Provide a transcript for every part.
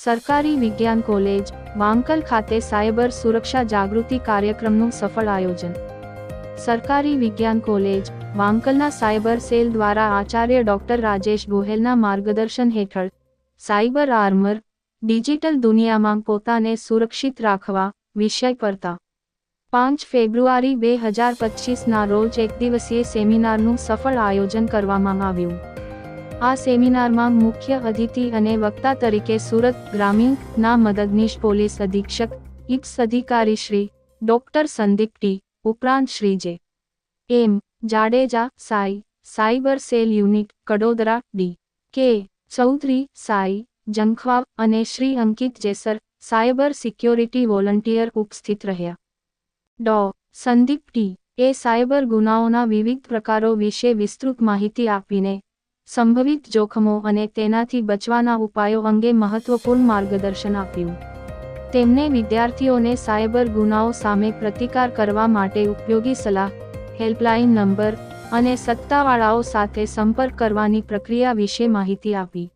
સરકારી વિજ્ઞાન કોલેજ, વાંકલ ખાતે સાયબર સુરક્ષા જાગૃતિ કાર્યક્રમનું સફળ આયોજન. સરકારી વિજ્ઞાન કોલેજ, વાંકલના સાયબર સેલ દ્વારા આચાર્ય ડોક્ટર રાજેશ ગોહેલના માર્ગદર્શન હેઠળ, સાયબર આર્મર, ડિજિટલ દુનિયામાં પોતાને સુરક્ષિત રાખવા વિષય પરતા. પાંચ ફેબ્રુઆરી બે હજાર પચીસના રોજ એક દિવસીય સેમિનારનું સફળ આયોજન કરવામાં આવ્યું. આ સેમિનારમાં મુખ્ય અતિથિ અને વક્તા તરીકે સુરત ગ્રામીણના મદદનીશ પોલીસ અધિક્ષક ઇપ્સ અધિકારી શ્રી, ડોક્ટર સંદીપ ટી, ઉપરાંત Shri J. M. Jadeja, Sai, cyber cell unit, Kadodara, D. K. Chaudhary, Sai, Jankhvav અને Shri Ankit Jesar, cyber security volunteer ઉપસ્થિત રહ્યા. ડો. સંદીપ ટી. એ સાયબર ગુનાઓના વિવિધ પ્રકારો વિશે વિસ્તૃત માહિતી આપીને સંભવિત જોખમો અને તેનાથી બચવાના ઉપાયો અંગે મહત્વપૂર્ણ માર્ગદર્શન આપ્યું. તેમણે વિદ્યાર્થીઓને સાયબર ગુનાઓ સામે પ્રતિકાર કરવા માટે ઉપયોગી સલાહ, હેલ્પલાઇન નંબર અને સત્તાવાળાઓ સાથે સંપર્ક કરવાની પ્રક્રિયા વિશે માહિતી આપી.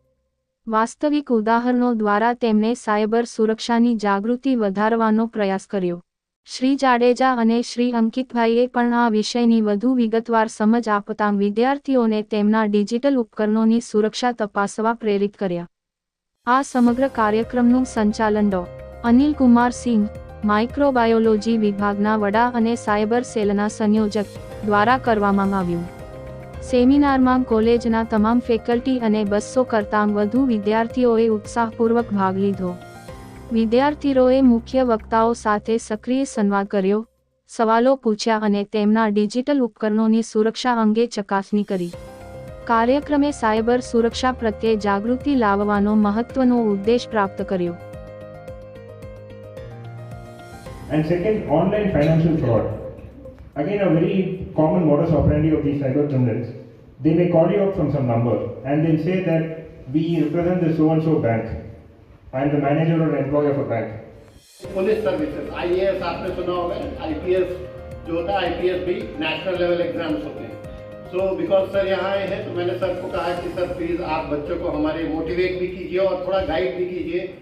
વાસ્તવિક ઉદાહરણો દ્વારા તેમણે સાયબર સુરક્ષાની જાગૃતિ વધારવાનો પ્રયાસ કર્યો. શ્રી જાડેજા અને શ્રી અંકિતભાઈએ પણ આ વિષયની વધુ વિગતવાર સમજ આપતાં વિદ્યાર્થીઓને તેમના ડિજિટલ ઉપકરણોની સુરક્ષા તપાસવા પ્રેરિત કર્યા. આ સમગ્ર કાર્યક્રમનું સંચાલન ડો. અનિલ કુમાર સિંહ માઇક્રોબાયોલોજી વિભાગના વડા અને સાયબર સેલના સંયોજક દ્વારા કરવામાં આવ્યું. સેમિનારમાં કોલેજના તમામ ફેકલ્ટી અને બસો કરતાં વધુ વિદ્યાર્થીઓએ ઉત્સાહપૂર્વક ભાગ લીધો. વિદ્યાર્થીઓએ મુખ્ય વક્તાઓ સાથે સક્રિય સંવાદ કર્યો સવાલો પૂછ્યા અને તેમના ડિજિટલ ઉપકરણોની સુરક્ષા અંગે ચકાસણી કરી કાર્યક્રમે સાયબર સુરક્ષા પ્રત્યે જાગૃતિ લાવવાનો મહત્વનો ઉદ્દેશ પ્રાપ્ત કર્યો And second, online financial fraud. Again, a very common modus operandi of these cyber criminals. They may call you up from some number and they'll say that we represent the so and so bank. I am the manager or employee of a bank. Police services IAS आपने सुना होगा IPS जो होता है IPS भी national level exams होते हैं so because sir यहाँ आए हैं तो मैंने सर को कहा कि सर प्लीज़ आप बच्चों को हमारे मोटिवेट भी कीजिए और थोड़ा गाइड भी कीजिए